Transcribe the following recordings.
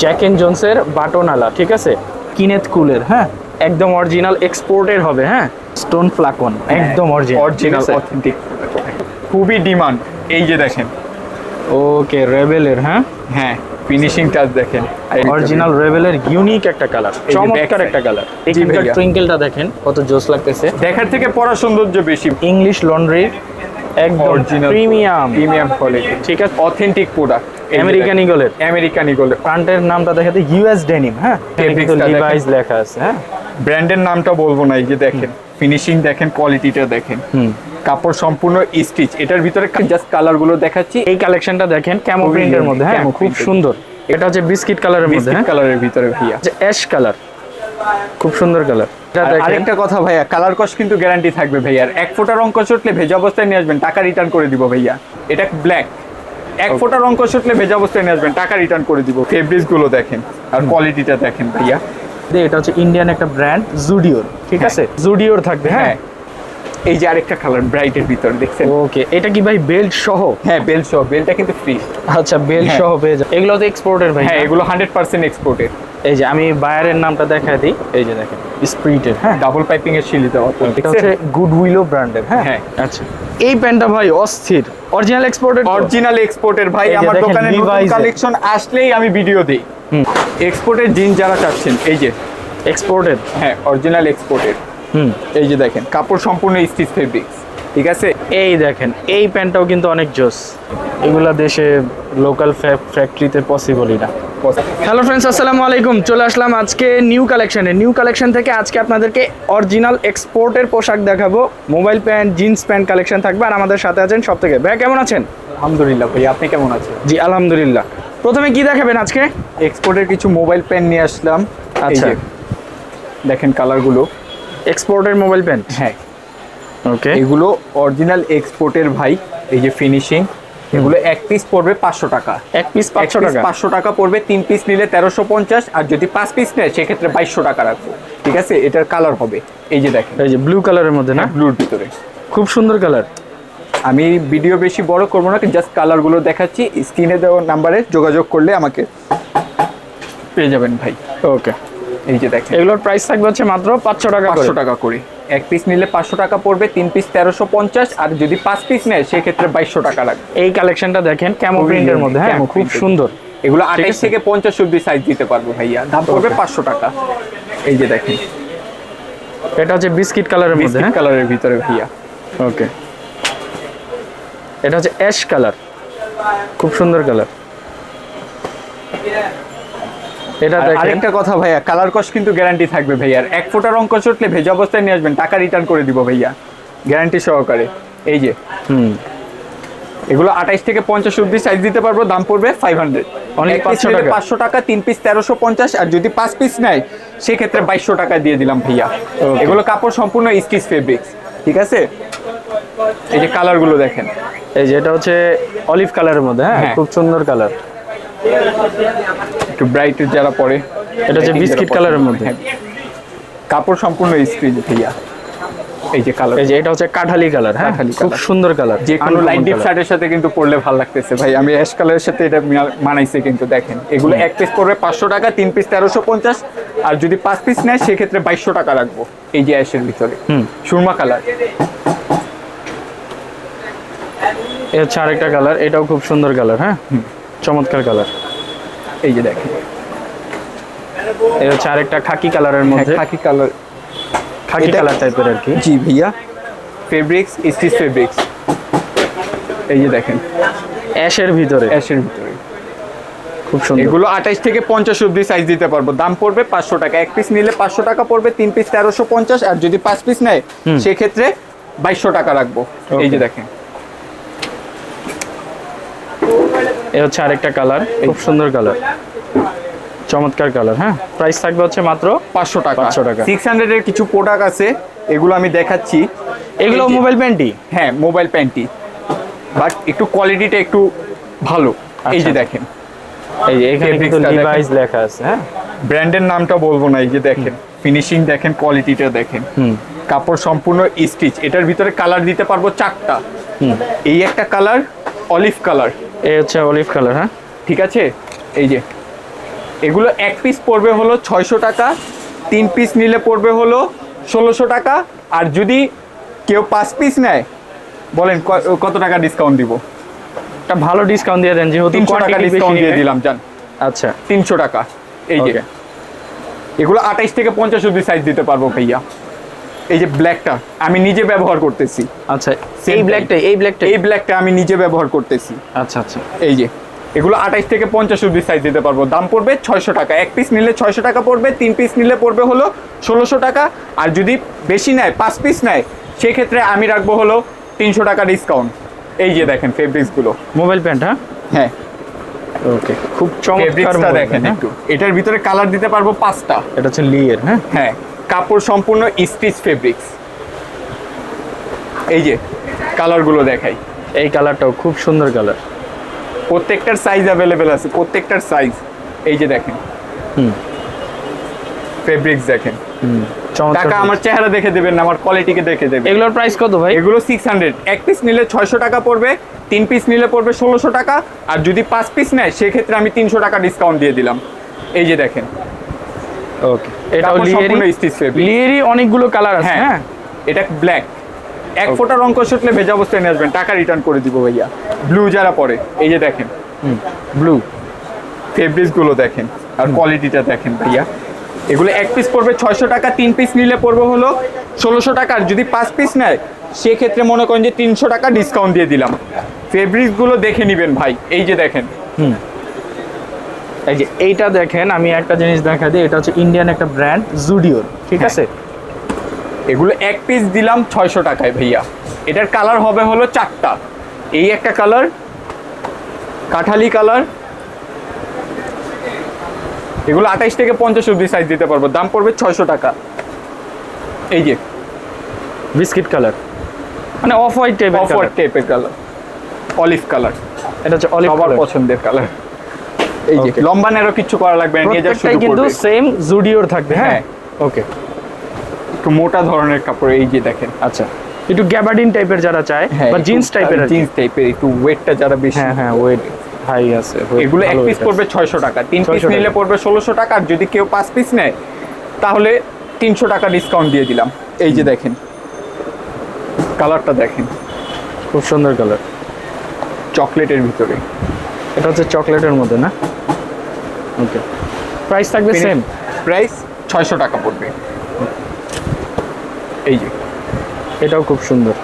Jack and জোনসের বাটনালা ঠিক আছে? কিনেথ কুলের হ্যাঁ? একদম অরিজিনাল এক্সপোর্টের হবে হ্যাঁ? স্টোন ফ্লাকন একদম অরিজিনাল অরিজিনাল অথেন্টিক খুবই ডিমান্ড এই যে দেখেন। ওকে রেবেলের হ্যাঁ? হ্যাঁ ফিনিশিং টাচ দেখেন। অরিজিনাল রেবেলের ইউনিক একটা কালার চমৎকার একটা কালার এখানকার ভাইয়া। টুইঙ্কেলটা দেখেন কত জোস লাগতেছে। দেখার থেকে পড়া সৌন্দর্য বেশি। ইংলিশ লন্ড্রির একদম প্রিমিয়াম প্রিমিয়াম কোয়ালিটি ঠিক আছে? অথেন্টিক প্রোডাক্ট আমেরিকান ইগলের আমেরিকান ইগলের ফ্রন্টের নামটা দেখাতে ইউএস ডেনিম হ্যাঁ। লিভাইস লেখা আছে। হ্যাঁ? ব্র্যান্ডের নামটা বলব না এই যে দেখেন। ফিনিশিং দেখেন কোয়ালিটিটা দেখেন। হুম। কাপড় সম্পূর্ণ স্টিচ এটার ভিতরে জাস্ট কালারগুলো দেখাচ্ছি। এই কালেকশনটা দেখেন ক্যামো প্রিন্টের মধ্যে হ্যাঁ? খুব সুন্দর। এটা হচ্ছে বিস্কিট কালারের মধ্যে বিস্কিট হ্যাঁ? কালারের ভিতরে ভাইয়া। যে অ্যাশ কালার খুব সুন্দর কালার আরেকটা কথা ভাইয়া কালার কস কিন্তু গ্যারান্টি থাকবে ভাইয়া। এক ফোঁটা রং কষ উঠলে ভেজা অবস্থায় নিয়ে আসবেন টাকা রিটার্ন করে দিব ভাইয়া। এটা ব্ল্যাক এক ফোঁটা রং কষ উঠলে ভেজা অবস্থায় নিয়ে আসবেন টাকা রিটার্ন করে দিব। ফেব্রিক্সগুলো দেখেন আর কোয়ালিটিটা দেখেন ভাইয়া। এটা হচ্ছে ইন্ডিয়ান একটা ব্র্যান্ড জুডিওর ঠিক হ্যাঁ। আছে? জুডিওর থাকবে হ্যাঁ। হ্যাঁ। এই যে আরেকটা কালার ব্রাইটের ভিতরে দেখছেন? ওকে এটা কি ভাই বেল্ট সহ? হ্যাঁ বেল সহ বেলটা কিন্তু ফ্রি আচ্ছা বেল্ট হ্যাঁ। সহ পেয়ে যাবে এগুলো তো এক্সপোর্টের ভাই হ্যাঁ এগুলো হান্ড্রেড পার্সেন্ট এক্সপোর্টেড এই যে আমি বায়ারের নামটা দেখাই দিই। এই যে দেখেন। স্প্রিটের হ্যাঁ ডাবল পাইপিং এর শিলি দেওয়া এটা হচ্ছে গুড উইলো ব্র্যান্ডের হ্যাঁ। হ্যাঁ। আচ্ছা। এই প্যান্টটা ভাই অস্থির। অরিজিনাল এক্সপোর্টেড অরিজিনাল এক্সপোর্টের ভাই আমার দোকানে নতুন কালেকশন আসলেই আমি ভিডিও দিই। হুম। এক্সপোর্টের জিন যারা চাচ্ছেন এই যে। এক্সপোর্টেড হ্যাঁ অরিজিনাল এক্সপোর্টের হুম। এই যে দেখেন কাপড় সম্পূর্ণ স্টিচ ফেব্রিক্স ঠিক আছে? এই দেখেন এই প্যান্টটাও কিন্তু অনেক জোস। এগুলা দেশে লোকাল ফ্যাক্টরিতে পসিবলই না। হ্যালো ফ্রেন্ডস আসসালামু আলাইকুম। চলে আসলাম আজকে নিউ কালেকশনে নিউ কালেকশন থেকে আজকে আপনাদেরকে অরিজিনাল এক্সপোর্টের পোশাক দেখাবো। Mobile pant jeans pant collection থাকবে। আর আমাদের সাথে আছেন সব থেকে ভাই কেমন আছেন? আলহামদুলিল্লাহ ভাই আপনি কেমন আছেন? জি আলহামদুলিল্লাহ। প্রথমে কি দেখাবেন আজকে? এক্সপোর্টের কিছু মোবাইল প্যান্ট নিয়ে আসলাম। আচ্ছা। দেখেন কালারগুলো এক্সপোর্টের মোবাইল প্যান্ট হ্যাঁ। ওকে এগুলো অরিজিনাল এক্সপোর্টের ভাই এই যে ফিনিশিং এগুলো এক পিস পড়বে পাঁচশো টাকা। এক পিস পাঁচশো টাকা। পাঁচশো টাকা পড়বে তিন পিস নিলে তেরোশো পঞ্চাশ আর যদি পাঁচ পিস নেয় সেক্ষেত্রে বাইশশো টাকা রাখব। ঠিক আছে? এটার কালার হবে। এই যে দেখেন। এই যে ব্লু কালারের মধ্যে না? ব্লুর ভিতরে। খুব সুন্দর কালার আমি ভিডিও বেশি বড় করব না জাস্ট কালারগুলো দেখাচ্ছি। স্ক্রিনে দেওয়া নাম্বারে যোগাযোগ করলে আমাকে পেয়ে যাবেন ভাই। ওকে এই যে দেখেন। এগুলোর প্রাইস থাকবে হচ্ছে মাত্র পাঁচশো টাকা পাঁচশো টাকা করে। এক পিস নিলে পাঁচশো টাকা পড়বে তিন পিস তেরোশো পঞ্চাশ আর যদি পাঁচ পিস নেয় সেক্ষেত্রে বাইশশো টাকা লাগবে। এই কালেকশনটা দেখেন ক্যামো প্রিন্টের মধ্যে হ্যাঁ? খুব সুন্দর। এগুলো আঠাইশ আছে। থেকে পঞ্চাশ অব্দি সাইজ দিতে পারব ভাইয়া। দাম পড়বে পাঁচশো টাকা। এই যে দেখেন। এটা হচ্ছে বিস্কিট কালারের মধ্যে বিস্কিট হ্যাঁ? কালারের ভিতরে ভাইয়া। ওকে এটা হচ্ছে অ্যাশ কালার খুব সুন্দর কালার এটা আর আরেকটা কথা ভাইয়া কালার কস কিন্তু গ্যারান্টি থাকবে ভাইয়া। আর এক ফোঁটা রং উঠলে ভেজা অবস্থায় নিয়ে আসবেন টাকা রিটার্ন করে দিব ভাইয়া। গ্যারান্টি সহকারে। এই যে। হুম। এগুলো আঠাইশ থেকে পঞ্চাশ অব্দি সাইজ দিতে পারব দাম পড়বে ফাইভ হান্ড্রেড Only 500 টাকা? পাঁচশো টাকা তিন পিস তেরোশো পঞ্চাশ। আর যদি পাঁচ পিস নেয় সেক্ষেত্রে বাইশশো টাকা দিয়ে দিলাম ভাইয়া। এগুলো কাপড় সম্পূর্ণ স্টিচ ফেব্রিক্স ঠিক আছে? এই যে কালারগুলো দেখেন। এই যে এটা হচ্ছে অলিভ কালারের মধ্যে হ্যাঁ? হ্যাঁ। খুব সুন্দর কালার একটু ব্রাইট যারা পরে এটা হচ্ছে বিস্কিট কালারের মধ্যে। কাপড় সম্পূর্ণ স্ক্রিন ভাইয়া। এই যে কালার এই যে এটা হচ্ছে কাঠালি কালার হ্যাঁ? খুব সুন্দর কালার যে কোনো লাইট ডিপ শার্টের সাথে কিন্তু পরলে ভালো লাগতেছে। ভাই আমি অ্যাশ কালারের সাথে এটা মানাইছে কিন্তু দেখেন। এগুলো এক পিস পড়বে পাঁচশো টাকা তিন পিস তেরোশো পঞ্চাশ। আর যদি পাঁচ পিস নেয় সেক্ষেত্রে বাইশশো টাকা রাখব এই যে অ্যাশের ভিতরে। হুম। সুরমা কালার এ হচ্ছে আরেকটা কালার এটাও খুব সুন্দর কালার হ্যাঁ? চমৎকার কালার এই যে দেখেন। এটা হচ্ছে আরেকটা খাকি কালারের মধ্যে। খাকি কালার। খাকি কালার টাইপের আর কি। জি ভাইয়া। ফেব্রিক্স স্টিচ ফেব্রিক্স এই যে দেখেন। অ্যাশের ভিতরে। অ্যাশের ভিতরে। খুব সুন্দর। এগুলো আঠাইশ থেকে পঞ্চাশ অব্দি সাইজ দিতে পারব। দাম পড়বে পাঁচশো টাকা। এক পিস নিলে পাঁচশো টাকা পড়বে তিন পিস তেরোশো পঞ্চাশ। আর যদি পাঁচ পিস নেয় সেক্ষেত্রে বাইশশো টাকা রাখব। এই যে দেখেন। এ হচ্ছে আরেকটা কালার খুব সুন্দর কালার। চমৎকার কালার হ্যাঁ? প্রাইস থাকবে হচ্ছে মাত্র পাঁচশো টাকা। 500 টাকা। সিক্স হান্ড্রেডের কিছু প্রোডাক্ট আছে এগুলো আমি দেখাচ্ছি। এগুলো মোবাইল প্যান্টি হ্যাঁ মোবাইল প্যান্টি বাট একটু কোয়ালিটিটা একটু ভালো। এই যে আচ্ছা। দেখেন। এই যে এখানে কিন্তু লিভাইস লেখা আছে হ্যাঁ? ব্র্যান্ডের নামটা বলব না এই যে দেখেন। ফিনিশিং দেখেন কোয়ালিটিটা দেখেন। হুম। কাপড় সম্পূর্ণ স্টিচ এটার ভিতরে কালার দিতে পারব চারটা। এই একটা কালার অলিভ কালার এই হচ্ছে অলিভ কালার হ্যাঁ? ঠিক আছে? এই যে। এগুলো এক পিস পড়বে হলো ছয়শো টাকা তিন পিস নিলে পড়বে হলো ষোলোশো টাকা আর যদি কেউ পাঁচ পিস নেয় বলেন কত টাকা ডিসকাউন্ট দিব? একটা ভালো ডিসকাউন্ট দিয়ে দেন যেহেতু তিনশো টাকা ডিসকাউন্ট দিয়ে দিলাম জান। আচ্ছা। তিনশো টাকা এই যে। এগুলো আঠাইশ থেকে পঞ্চাশ অব্দি সাইজ দিতে পারব ভাইয়া। এই যে ব্ল্যাকটা আমি নিজে ব্যবহার করতেছি। আচ্ছা এই. ব্ল্যাকটা এই ব্ল্যাকটা এই ব্ল্যাকটা আমি নিজে ব্যবহার করতেছি। আচ্ছা আচ্ছা। এই যে এগুলো আঠাইশ থেকে পঞ্চাশ অব্দি সাইজ দিতে পারব। দাম পড়বে ছয়শো টাকা। এক পিস নিলে ছয়শো টাকা পড়বে তিন পিস নিলে পড়বে হলো ষোলোশো টাকা। আর যদি বেশি নেয় পাঁচ পিস নেয় সেক্ষেত্রে আমি রাখব হলো তিনশো টাকা ডিসকাউন্ট এই যে দেখেন ফেব্রিক্সগুলো মোবাইল প্যান্ট হ্যাঁ? হ্যাঁ। ওকে খুব চমৎকার দেখেন হ্যাঁ? একটু। এটার ভিতরে কালার দিতে পারব পাঁচটা। এটা হচ্ছে লিয়ের হ্যাঁ? হ্যাঁ। কাপড় সম্পূর্ণ স্টিচ ফেব্রিক্স। এই যে কালারগুলো দেখাই। এই কালারটাও খুব সুন্দর কালার। প্রত্যেকটার সাইজ অ্যাভেলেবেল আছে প্রত্যেকটার সাইজ এই যে দেখেন। হুম। ফেব্রিক্স দেখেন। টাকা আমার চেহারা দেখে দেবেন আমার কোয়ালিটিকে দেখে দেবেন। এগুলোর প্রাইস কত ভাই? এগুলো সিক্স হান্ড্রেড এক পিস নিলে ছয়শো টাকা পড়বে তিন পিস নিলে পড়বে ষোলোশো টাকা। আর যদি পাঁচ পিস নেয় সেক্ষেত্রে আমি তিনশো টাকা ডিসকাউন্ট দিয়ে দিলাম। এই যে দেখেন। ওকে এটাও লিয়েরই স্টিচ ফেব্রিক অনেকগুলো কালার আছে হ্যাঁ হ্যাঁ। এটা ব্ল্যাক এক ফোঁটা রং কষলে ভেজা অবস্থায় নিয়ে আসবেন টাকা রিটার্ন করে দিব ভাইয়া। ব্লু যারা পরে এই যে দেখেন। ব্লু ফেব্রিক্সগুলো দেখেন আর কোয়ালিটিটা দেখেন ভাইয়া। এগুলো এক পিস পড়বে ছয়শো টাকা তিন পিস নিলে পড়বে হলো ষোলোশো টাকা। আর যদি পাঁচ পিস নেয় সেক্ষেত্রে মনে করেন যে তিনশো টাকা ডিসকাউন্ট দিয়ে দিলাম। ফেব্রিক্সগুলো দেখে নিবেন ভাই এই যে দেখেন। এই যে এইটা দেখেন আমি একটা জিনিস দেখা দিই এটা হচ্ছে ইন্ডিয়ান একটা ব্র্যান্ড জুডিওর ঠিক হ্যাঁ। আছে? এগুলো এক পিস দিলাম ছয়শো টাকায় ভাইয়া। এটার কালার হবে হলো চারটা। এই একটা কালার কাঠালি কালার এগুলো আঠাইশ থেকে পঞ্চাশ অব্দি সাইজ দিতে পারব দাম পড়বে ছয়শো টাকা। এই যে বিস্কিট কালার। মানে অফ হোয়াইট টাইপের অফ হোয়াইট টাইপের কালার অলিভ কালার এটা হচ্ছে অলিভ সবার পছন্দের কালার এই যে. লম্বা নেরো কিচ্ছু করা লাগবে না প্রত্যেকটাই কিন্তু সেম জুডিওর থাকবে হ্যাঁ? হ্যাঁ। ওকে একটু মোটা ধরনের কাপড় এই যে দেখেন। আচ্ছা। একটু গ্যাবার্ডিন টাইপের যারা চায় বা জিন্স টাইপের জিন্স টাইপের একটু ওয়েটটা যারা বেশি হ্যাঁ হ্যাঁ ওয়েট হাই আছে এগুলো এক পিস পড়বে ছয়শো টাকা তিন পিস নিলে। পড়বে ষোলোশো টাকা আর যদি কেউ পাঁচ পিস নেয় তাহলে তিনশো টাকা ডিসকাউন্ট দিয়ে দিলাম। এই যে দেখেন। কালারটা দেখেন। খুব সুন্দর কালার চকলেটের ভিতরে। এটা হচ্ছে চকলেটের মধ্যে না? ওকে প্রাইস থাকবে সেম প্রাইস ছয়শো টাকা পড়বে। এই যে। এটাও খুব সুন্দর।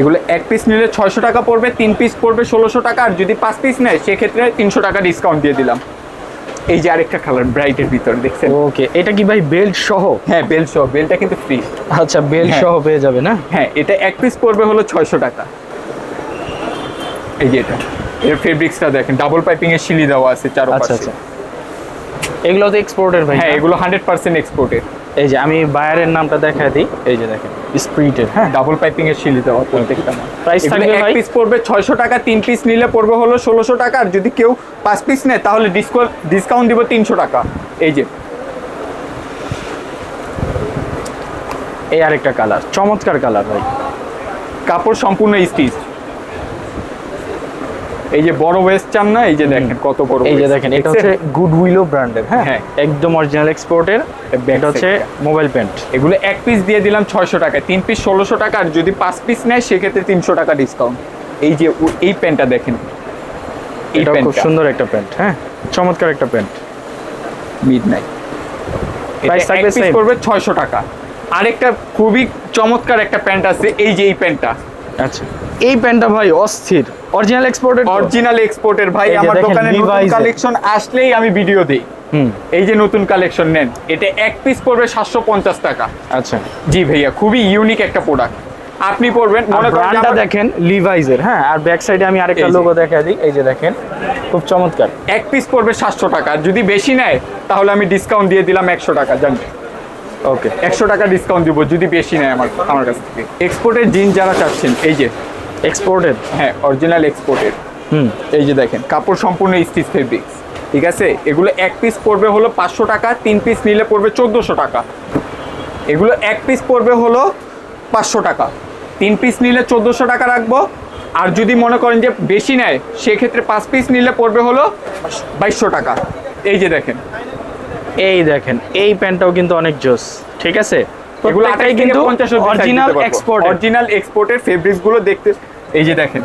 এগুলো এক পিস নিলে ছয়শো টাকা পড়বে তিন পিস পড়বে ষোলোশো টাকা আর যদি পাঁচ পিস নেয় সেক্ষেত্রে তিনশো টাকা ডিসকাউন্ট দিয়ে দিলাম। এই যে আরেকটা কালার ব্রাইটের ভিতরে দেখছেন? ওকে এটা কি ভাই বেল্ট সহ? হ্যাঁ বেল সহ বেলটা কিন্তু ফ্রি আচ্ছা বেল্ট হ্যাঁ। সহ পেয়ে যাবে না? হ্যাঁ এটা এক পিস পড়বে হলো ছয়শো টাকা। এই যে এটা। এর ফেব্রিক্সটা দেখেন ডাবল পাইপিং এর শিলি দেওয়া আছে আচ্ছা চারপাশে। আচ্ছা এগুলো তো এক্সপোর্টের ভাই হ্যাঁ এগুলো হান্ড্রেড পার্সেন্ট এক্সপোর্টের এই যে আমি বায়ারের নামটা দেখা দিই। এই যে দেখেন স্প্রিটের হ্যাঁ ডাবল পাইপিং এর শিলি দেওয়া প্রত্যেকটা এগুলো থাকবে এক পিস পড়বে ছয়শো টাকা তিন পিস নিলে পড়বে হলো ষোলোশো টাকা আর যদি কেউ পাঁচ পিস নেয় তাহলে ডিসকাউন্ট দিব তিনশো টাকা। এই যে। এই আরেকটা কালার চমৎকার কালার ভাই। কাপড় সম্পূর্ণ স্টিচ এই যে বড় ওয়েস্ট চান না এই যে দেখেন কত বড় এই যে দেখেন এটা হচ্ছে গুড উইলো ব্র্যান্ডের হ্যাঁ। একদম অরিজিনাল এক্সপোর্টের এটা হচ্ছে মোবাইল প্যান্ট এগুলো এক পিস দিয়ে দিলাম ছয়শো টাকা তিন পিস ষোলোশো টাকা আর যদি পাঁচ পিস নেয় সেক্ষেত্রে তিনশো টাকা ডিসকাউন্ট এই যে এই প্যান্টটা দেখেন। এটা খুব সুন্দর একটা প্যান্ট হ্যাঁ? চমৎকার একটা প্যান্ট মিড নাইট থাকবে? পড়বে ছয়শো টাকা। আরেকটা খুবই চমৎকার একটা প্যান্ট আছে এই যে এই প্যান্টটা আচ্ছা। এই প্যান্টটা ভাই অস্থির। অরিজিনাল এক্সপোর্টের অরিজিনাল এক্সপোর্টের ভাই আমার দোকানে নতুন কালেকশন আসলেই আমি ভিডিও দিই। হুম। এই যে নতুন কালেকশন নেন এটা এক পিস পড়বে সাতশো পঞ্চাশ টাকা। আচ্ছা। জি ভাইয়া খুবই ইউনিক একটা প্রোডাক্ট আপনি পড়বেন মনে করেন ব্র্যান্ডটা দেখেন লিভাইজের হ্যাঁ আর ব্যাক সাইডে আমি আরেকটা। লোগো দেখা দিই এই যে দেখেন খুব চমৎকার। এক পিস পড়বে সাতশো টাকা আর যদি বেশি নেয় তাহলে আমি ডিসকাউন্ট দিয়ে দিলাম একশো টাকা জান ওকে একশো টাকা ডিসকাউন্ট দিব যদি বেশি নেয় আমার আমার কাছ থেকে। এক্সপোর্টের জিন যারা চাচ্ছেন এই যে এক্সপোর্টেড হ্যাঁ অরিজিনাল এক্সপোর্টের হুম। এই যে দেখেন কাপড় সম্পূর্ণ স্টিচ ফেব্রিক্স ঠিক আছে? এগুলো এক পিস পড়বে হলো পাঁচশো টাকা তিন পিস নিলে পড়বে চোদ্দোশো টাকা। এগুলো এক পিস পড়বে হলো পাঁচশো টাকা। তিন পিস নিলে চোদ্দোশো টাকা রাখব। আর যদি মনে করেন যে বেশি নেয় সেক্ষেত্রে পাঁচ পিস নিলে পড়বে হলো বাইশশো টাকা। এই যে দেখেন। এই দেখেন এই প্যান্টটাও কিন্তু অনেক জোস। ঠিক আছে? এগুলো কিন্তু অরিজিনাল এক্সপোর্ট অরিজিনাল এক্সপোর্টের ফেব্রিক্সগুলো দেখতে এই যে দেখেন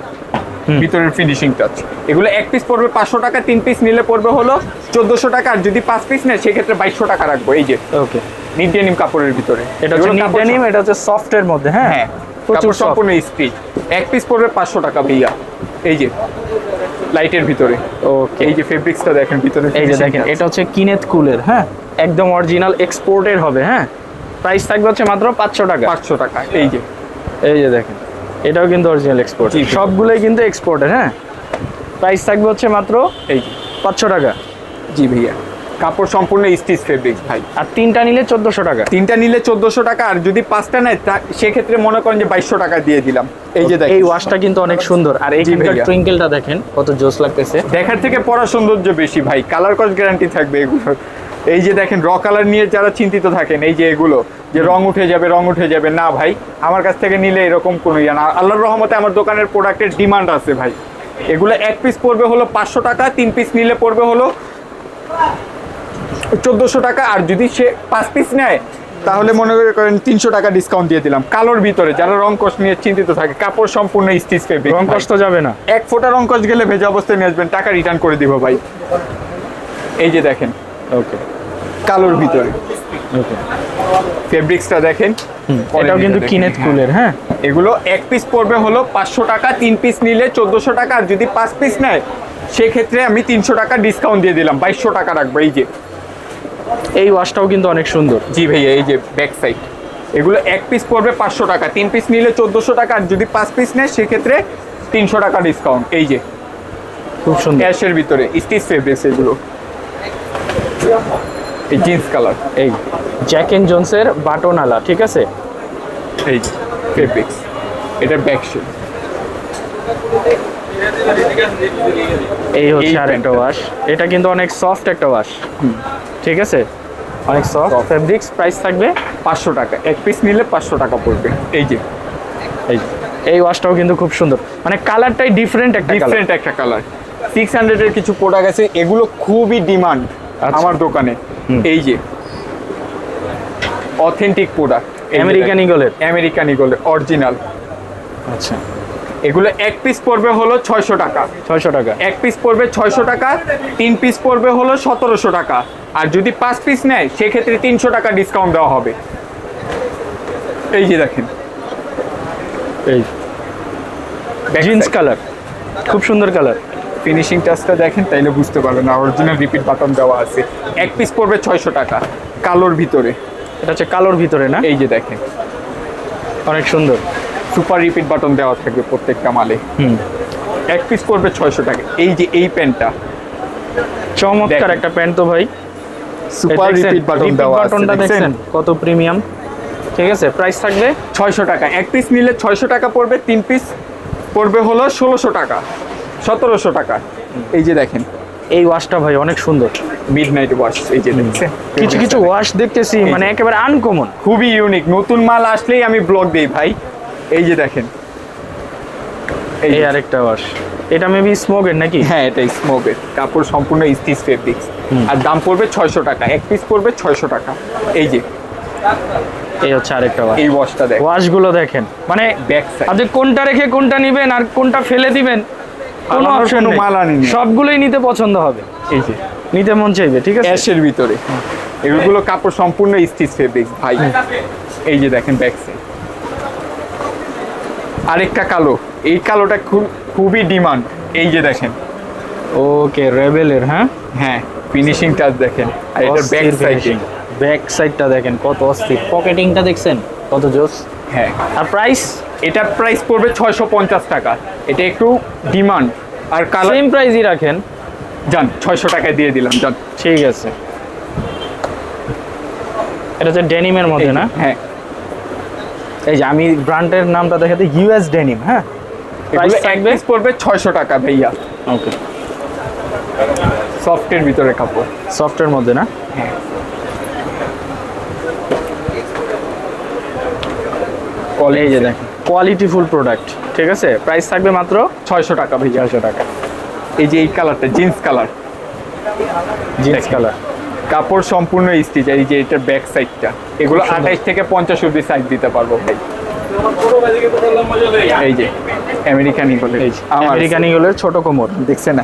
ভিতরের ফিনিশিং টাচ এগুলো এক পিস পড়বে পাঁচশো টাকা তিন পিস নিলে পড়বে হলো চোদ্দশো টাকা আর যদি পাঁচ পিস নেয় সেক্ষেত্রে বাইশশো টাকা রাখব এই যে। ওকে। নিট ডেনিম কাপড়ের ভিতরে। এটা হচ্ছে নিডেনিম এটা হচ্ছে সফটের মধ্যে হ্যাঁ? হ্যাঁ প্রচুর। সম্পূর্ণ স্টিচ এক পিস পড়বে পাঁচশো টাকা ভাইয়া এই যে। লাইটের ভিতরে। ওকে। এই যে ফেব্রিক্সটা দেখেন ভিতরে এই যে দেখেন এটা হচ্ছে কিনেত কুলের হ্যাঁ? একদম অরিজিনাল এক্সপোর্টের হবে হ্যাঁ? প্রাইস থাকবে হচ্ছে মাত্র পাঁচশো টাকা। পাঁচশো টাকা এই যে। এই যে দেখেন। এটাও কিন্তু অরিজিনাল এক্সপোর্ট। সবগুলোই কিন্তু এক্সপোর্টের হ্যাঁ? প্রাইস থাকবে হচ্ছে মাত্র এই পাঁচশো টাকা। জি ভাইয়া। কাপড় সম্পূর্ণ স্টিচ ফেব্রিক্স ভাই। আর তিনটা নিলে চোদ্দশো টাকা। তিনটা নিলে চোদ্দশো টাকা আর যদি পাঁচটা নেয় তা সেক্ষেত্রে মনে করেন যে বাইশশো টাকা দিয়ে দিলাম। এই যে এই ওয়াশটা কিন্তু অনেক সুন্দর। আর এই ভাইয়া। টুইঙ্কেলটা দেখেন কত জোস লাগতেছে। দেখার থেকে পড়া সৌন্দর্য বেশি ভাই। কালার কস গ্যারান্টি থাকবে এগুলো এই যে দেখেন র কালার নিয়ে যারা চিন্তিত থাকেন এই যে এগুলো যে রং উঠে যাবে রং উঠে যাবে না ভাই আমার কাছ থেকে নিলে এরকম কোনো ইয়া না। আল্লাহর রহমতে আমার দোকানের প্রোডাক্টের ডিমান্ড আছে ভাই। এগুলো এক পিস পড়বে হলো পাঁচশো টাকা তিন পিস নিলে পড়বে হলো চোদ্দোশো টাকা আর যদি সে পাঁচ পিস নেয় তাহলে মনে করেন তিনশো টাকা ডিসকাউন্ট দিয়ে দিলাম। কালোর ভিতরে যারা রং কষ নিয়ে চিন্তিত থাকে কাপড় সম্পূর্ণ স্টিচ ফেব্রিক রং কষ্ট যাবে না। এক ফোঁটা রং কষ গেলে ভেজা অবস্থায় নিয়ে আসবেন টাকা রিটার্ন করে দিব ভাই। এই যে দেখেন। ওকে কালোর ভিতরে। ফেব্রিক্সটা দেখেন। এটাও কিন্তু কিনেত। কুলের হ্যাঁ? এগুলো এক পিস পড়বে হলো পাঁচশো টাকা তিন পিস নিলে চোদ্দোশো টাকা। আর যদি পাঁচ পিস নেয় সেক্ষেত্রে আমি তিনশো টাকা ডিসকাউন্ট দিয়ে দিলাম বাইশশো টাকা রাখব এই যে। এই ওয়াশটাও কিন্তু অনেক সুন্দর। জি ভাইয়া এই যে ব্যাক সাইড এগুলো এক পিস পড়বে পাঁচশো টাকা তিন পিস নিলে চোদ্দোশো টাকা। আর যদি পাঁচ পিস নেয় সেক্ষেত্রে তিনশো টাকা ডিসকাউন্ট এই যে। খুব সুন্দর। ক্যাশের ভিতরে স্টিচ ফেব্রিক্স এগুলো। এই জিন্স কালার এই জ্যাক এন্ড জোনসের বাটনালা ঠিক আছে? এই ফেব্রিক্স এটা ব্যাক শেড এই হচ্ছে আর একটা ওয়াশ এটা কিন্তু অনেক সফট একটা ওয়াশ ঠিক আছে? অনেক সফট ফেব্রিক্স প্রাইস থাকবে পাঁচশো টাকা। এক পিস নিলে পাঁচশো টাকা পড়বে। এই যে এই এই ওয়াশটাও কিন্তু খুব সুন্দর। মানে কালারটাই ডিফারেন্ট একটা ডিফারেন্ট একটা কালার সিক্স হান্ড্রেডের কিছু প্রোডাক্ট আছে এগুলো খুবই ডিমান্ড আচ্ছা। আমার দোকানে। এই যে অথেন্টিক প্রোডাক্ট আমেরিকান ইগলের আমেরিকান ইগল অরিজিনাল আচ্ছা। এগুলো এক পিস পড়বে হলো ছয়শো টাকা। ছয়শো টাকা। এক পিস পড়বে ছয়শো টাকা তিন পিস পড়বে হলো সতেরোশো টাকা। আর যদি পাঁচ পিস নেয় সেক্ষেত্রে তিনশো টাকা ডিসকাউন্ট দেওয়া হবে। এই যে দেখেন। এই জিন্স কালার খুব সুন্দর কালার ফিনিশিং টাচটা দেখেন তাইলে বুঝতে পারবেন। না অরিজিনাল রিপিট বাটন দেওয়া আছে। এক পিস পড়বে ছয়শো টাকা কালোর ভিতরে। এটা হচ্ছে কালোর ভিতরে না? এই যে দেখেন। অনেক সুন্দর। সুপার রিপিট বাটন দেওয়া থাকবে প্রত্যেকটা মালে। হুম। এক পিস পড়বে ছয়শো টাকা। এই যে এই প্যান্টটা চমৎকার একটা প্যান্ট তো ভাই। সুপার রিপিট বাটন দেওয়া বাটনটা দেখছেন? কত প্রিমিয়াম ঠিক আছে প্রাইস থাকবে? ছয়শো টাকা। এক পিস নিলে ছয়শো টাকা পড়বে তিন পিস পড়বে হলো ষোলোশো টাকা। সতেরোশো টাকা। এই যে দেখেন। এই ওয়াশটা ভাই অনেক সুন্দর। মিড নাইট ওয়াশ এই যে দেখছেন? কিছু কিছু ওয়াশ দেখতেছি মানে একেবারে আনকমন খুবই ইউনিক নতুন মাল আসলেই আমি ব্লগ দিই ভাই। এই যে দেখেন। এই আরেকটা ওয়াশ এটা মেবি স্মোকের নাকি? হ্যাঁ এটা স্মোকের কাপড় সম্পূর্ণ স্টিচ ফেব্রিক্স আর দাম পড়বে ছয়শো টাকা। এক পিস পড়বে ছয়শো টাকা। এই যে। এই হচ্ছে আরেকটা ওয়াশ এই ওয়াশটা দেখ ওয়াশগুলো দেখেন। মানে ব্যাক সাইড আপনি কোনটা রেখে কোনটা নিবেন আর কোনটা ফেলে দিবেন কোনো অপশন কোনো মাল আনিনি। সবগুলোই নিতে পছন্দ হবে। এই যে। নিতে মন চাইবে ঠিক আছে? অ্যাশের ভিতরে। এগুলো কাপড় সম্পূর্ণ স্টিচ ফেব্রিক্স ভাই। এই যে দেখেন ব্যাক সাইড আরেকটা কালো। এই কালোটা খুব খুবই ডিমান্ড এই যে দেখেন। ওকে রেবেলের হ্যাঁ? হ্যাঁ ফিনিশিং টাচ দেখেন। আর এটা ব্যাক সাইডিং ব্যাক সাইডটা দেখেন কত অস্থির। পকেটিংটা দেখছেন? কত জোস। হ্যাঁ। আর প্রাইস এটা প্রাইস পড়বে ছয়শো পঞ্চাশ টাকা। এটা একটু ডিমান্ড আর কালার সেম প্রাইসই রাখেন। যান ছয়শো টাকায় দিয়ে দিলাম যান ঠিক আছে। এটা হচ্ছে ডেনিমের মধ্যে না? হ্যাঁ। এই যে আমি ব্র্যান্ডের নামটা দেখাতে ইউএস ডেনিম হ্যাঁ? প্রাইস থাকবে? পড়বে ছয়শো টাকা ভাইয়া। ওকে সফটের ভিতরে কাপড়। সফটের মধ্যে না? হ্যাঁ। যে দেখেন। কোয়ালিটি ফুল প্রোডাক্ট ঠিক আছে? প্রাইস থাকবে মাত্র ছয়শো টাকা ভাইয়া। ছয়শো টাকা। এই যে এই কালারটা জিন্স কালার জিন্স কালার কাপড় সম্পূর্ণ স্টিচ এই যে এটা ব্যাক সাইডটা এগুলো আঠাইশ থেকে পঞ্চাশ অব্দি সাইজ দিতে পারব ভাই। এই যে আমেরিকান ইগল এই আমেরিকান ইগলের ছোট কোমর দেখছে না।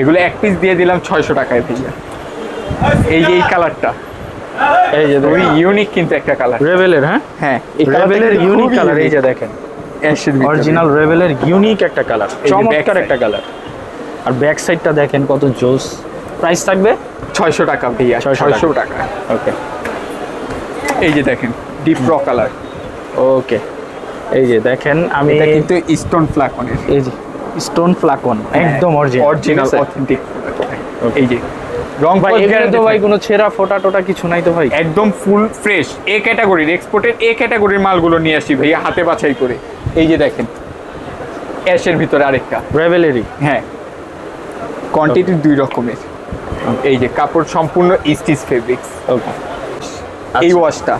এগুলো এক পিস দিয়ে দিলাম ছয়শো টাকায় ভাইয়া। এই যে এই কালারটা এই যে খুবই ইউনিক কিন্তু একটা কালার রেভেলের হ্যাঁ? হ্যাঁ এই রেভেলের ইউনিক কালার এই যে দেখেন। অরিজিনাল রেভেলের ইউনিক একটা কালার চমৎকার একটা কালার আর ব্যাক সাইডটা দেখেন কত জোস। প্রাইস থাকবে? ছয়শো টাকা ভাইয়া ছয়শো টাকা। ওকে এই যে দেখেন ডিপ র কালার ওকে এই যে দেখেন আমি এটা কিন্তু স্টোন ফ্লাকনের এই যে স্টোন ফ্লাকন একদম অরিজিনাল অরিজিনাল অথেন্টিক এই যে রং ভাই এখানে তো ভাই কোনো ছেঁড়া ফোটা টোটা কিছু নাই তো ভাই। একদম ফুল ফ্রেশ এ ক্যাটাগরির এক্সপোর্টের এ ক্যাটাগরির মালগুলো নিয়ে আসি ভাইয়া হাতে বাছাই করে। এই যে দেখেন অ্যাশের ভিতরে আরেকটা। রেভেলেরই হ্যাঁ কোয়ান্টিটি দুই রকমের। এই যে কাপড় সম্পূর্ণ স্টিচ ফেব্রিক্স ওকে এই ওয়াশটা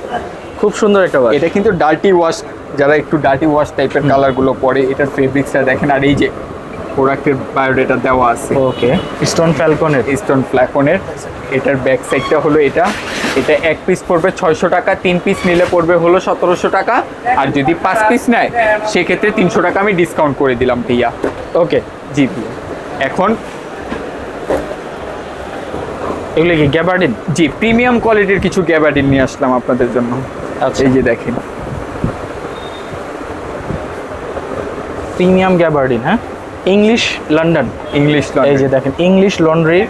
খুব সুন্দর একটা ওয়াচ এটা কিন্তু ডার্টি ওয়াশ যারা একটু ডার্টি ওয়াশ টাইপের কালারগুলো পরে এটার ফেব্রিক্সটা দেখেন আর এই যে প্রোডাক্টের বায়োডেটা দেওয়া আছে। ওকে স্টোন ফ্যালকনের স্টোন ফ্ল্যাকনের এটার ব্যাক সাইডটা হলো এটা। এটা এক পিস পড়বে ছয়শো টাকা তিন পিস নিলে পড়বে হলো সতেরোশো টাকা। আর যদি পাঁচ পিস নেয় সেক্ষেত্রে তিনশো টাকা আমি ডিসকাউন্ট করে দিলাম ভাইয়া। ওকে। জি ভাইয়া। এখন এগুলো কি গ্যাবার্ডিন জি প্রিমিয়াম কোয়ালিটির কিছু গ্যাবার্ডিন নিয়ে আসলাম আপনাদের জন্য। আচ্ছা। এই যে দেখেন। প্রিমিয়াম গ্যাবার্ডিন হ্যাঁ? English London. ইংলিশ এই যে দেখেন ইংলিশ লন্ড্রির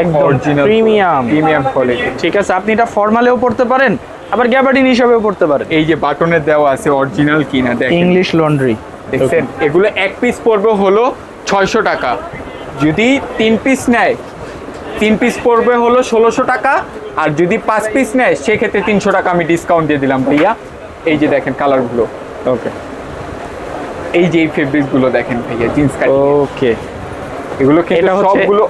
একদম প্রিমিয়াম প্রিমিয়াম কোয়ালিটি ঠিক আছে আপনি এটা ফর্মালেও পড়তে পারেন আবার গ্যাবার্ডিন হিসাবেও পড়তে পারেন। এই যে বাটনে দেওয়া আছে অরিজিনাল কিনা দেখেন। English laundry. দেখছেন? এগুলো এক পিস পড়বে হলো ছয়শো টাকা। যদি তিন পিস নেয় তিন পিস পড়বে হলো ষোলোশো টাকা আর যদি পাঁচ পিস নেয় সেক্ষেত্রে তিনশো টাকা আমি ডিসকাউন্ট দিয়ে দিলাম ভাইয়া। এই যে দেখেন কালারগুলো ওকে এই যে এই ফেব্রিকগুলো দেখেন ভাইয়া জিন্স কাট ওকে এগুলো কিন্তু এটা হচ্ছে সবগুলো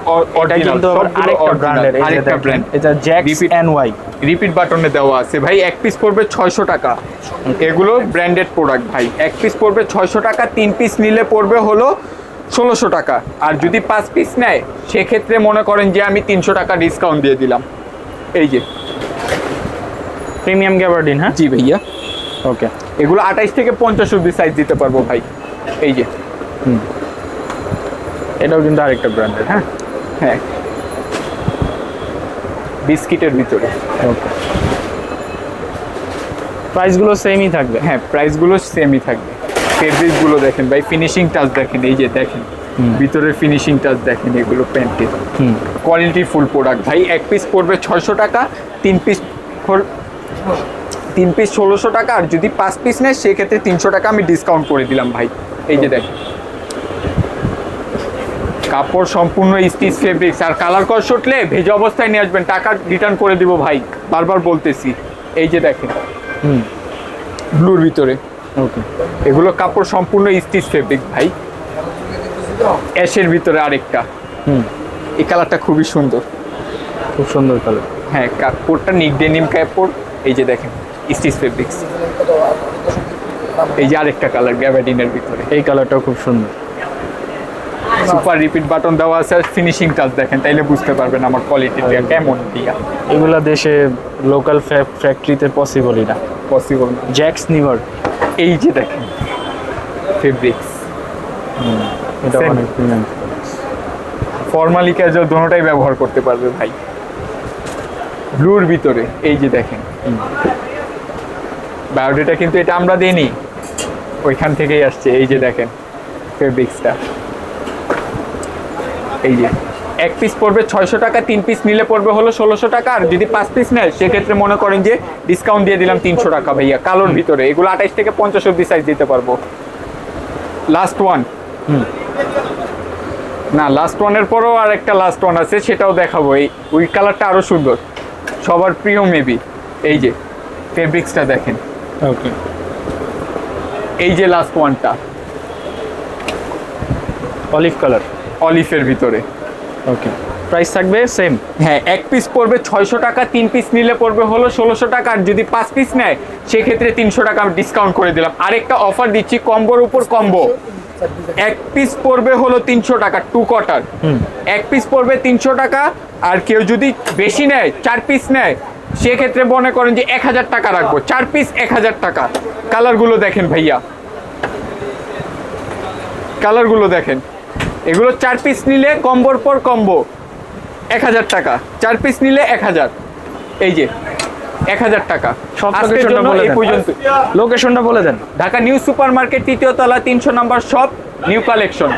কিন্তু আরেকটা ব্র্যান্ডের আরেকটা ব্র্যান্ড এটা Jacks Repeat- and Y repeat বাটনে দেওয়া আছে। ভাই এক পিস পড়বে ছয়শো টাকা। এগুলো ব্র্যান্ডেড প্রোডাক্ট ভাই। এক পিস পড়বে ছয়শো টাকা তিন পিস নিলে পড়বে হলো ষোলোশো টাকা। আর যদি পাঁচ পিস নেয় সেক্ষেত্রে মনে করেন যে আমি তিনশো টাকা ডিসকাউন্ট দিয়ে দিলাম। এই যে। প্রিমিয়াম গ্যাবার্ডিন হ্যাঁ? জি ভাইয়া। ওকে এগুলো আঠাইশ থেকে পঞ্চাশ অব্দি সাইজ দিতে পারব ভাই। এই যে। এটাও কিন্তু আরেকটা ব্র্যান্ডের হ্যাঁ? হ্যাঁ। বিস্কিটের ভিতরে। ওকে। প্রাইসগুলো সেমই থাকবে? হ্যাঁ প্রাইসগুলো সেমই থাকবে। ফেব্রিকগুলো দেখেন ভাই ফিনিশিং টাচ দেখেন এই যে দেখেন। ভিতরের ফিনিশিং টাচ দেখেন এগুলো প্যান্টের হুম। কোয়ালিটি ফুল প্রোডাক্ট ভাই এক পিস পড়বে ছয়শো টাকা তিন পিস তিন পিস ষোলোশো টাকা আর যদি পাঁচ পিস নেয় সেক্ষেত্রে তিনশো টাকা আমি ডিসকাউন্ট করে দিলাম ভাই। এই যে দেখেন। কাপড় সম্পূর্ণ স্টিচ ফেব্রিক্স আর কালার কস উঠলে ভেজা অবস্থায় নিয়ে আসবেন টাকা রিটার্ন করে দিব ভাই। বারবার বলতেছি। এই যে দেখেন। হুম। ব্লুর ভিতরে। ওকে এগুলো কাপড় সম্পূর্ণ স্টিচ ফেব্রিক ভাই। অ্যাশের ভিতরে আরেকটা। হুম। এই কালারটা খুবই সুন্দর। খুব সুন্দর কালার হ্যাঁ কাপড়টা নিক ডেনিম কাপড়। এই যে দেখেন। স্টিচ ফেব্রিক্স এই যে আরেকটা কালার গ্যাবাডিনের ভিতরে। এই কালারটাও খুব সুন্দর। সুপার রিপিট বাটন দেওয়া আছে আর ফিনিশিং টাচ দেখেন তাইলে বুঝতে পারবেন আমার কোয়ালিটিটা কেমন দিয়া। এগুলা দেশে লোকাল ফ্যাক্টরিতে পসিবলই না। পসিবল জ্যাক্স নিভার এই যে দেখেন ফেব্রিক্স এটা. অনেক ফর্মালি ক্যাজুয়াল দোনোটাই ব্যবহার করতে পারবে ভাই। ব্লুর ভিতরে এই যে দেখেন। বায়োডেটা কিন্তু এটা আমরা দিইনি। ওইখান থেকেই আসছে, এই যে দেখেন ফেব্রিক্সটা এই যে, এক পিস পড়বে ছয়শো টাকা, তিন পিস নিলে পড়বে হলো ষোলোশো টাকা, আর যদি পাঁচ পিস নেয়, সেক্ষেত্রে মনে করেন যে ডিসকাউন্ট দিয়ে দিলাম তিনশো টাকা ভাইয়া, কালোর ভিতরে। এগুলো আঠাইশ থেকে পঞ্চাশ অব্দি সাইজ দিতে পারব। Last one. না লাস্ট ওয়ানের পরেও আর একটা লাস্ট ওয়ান আছে, সেটাও দেখাবো। এই, ওই কালারটা আরও সুন্দর। সবার প্রিয় মেবি এই যে ফেব্রিক্সটা দেখেন। ওকে এই যে লাস্ট ওয়ানটা অলিভ কালার অলিফের ভিতরে। ওকে প্রাইস থাকবে সেম হ্যাঁ এক পিস পড়বে ছয়শো টাকা তিন পিস নিলে পড়বে হলো ষোলোশো টাকা আর যদি পাঁচ পিস নেয় সেক্ষেত্রে তিনশো টাকা আমি ডিসকাউন্ট করে দিলাম। আরেকটা অফার দিচ্ছি কম্বোর উপর কম্বো এক পিস পড়বে হলো তিনশো টাকা টু কোয়ার্টার হুম। এক পিস পড়বে তিনশো টাকা আর কেউ যদি বেশি নেয় চার পিস নেয় সেক্ষেত্রে মনে করেন যে এক হাজার টাকা রাখব। চার পিস এক হাজার টাকা। কালারগুলো দেখেন ভাইয়া। কালারগুলো দেখেন। এগুলো চার পিস নিলে কম্বোর পর কম্বো। এক হাজার টাকা। চার পিস নিলে এক হাজার। এই যে এক হাজার টাকা। সব লোকেশনটা বলে দেন। পর্যন্ত লোকেশনটা বলে দেন। ঢাকা নিউ সুপার মার্কেট তৃতীয় তলা তিনশো নম্বর শপ নিউ কালেকশন।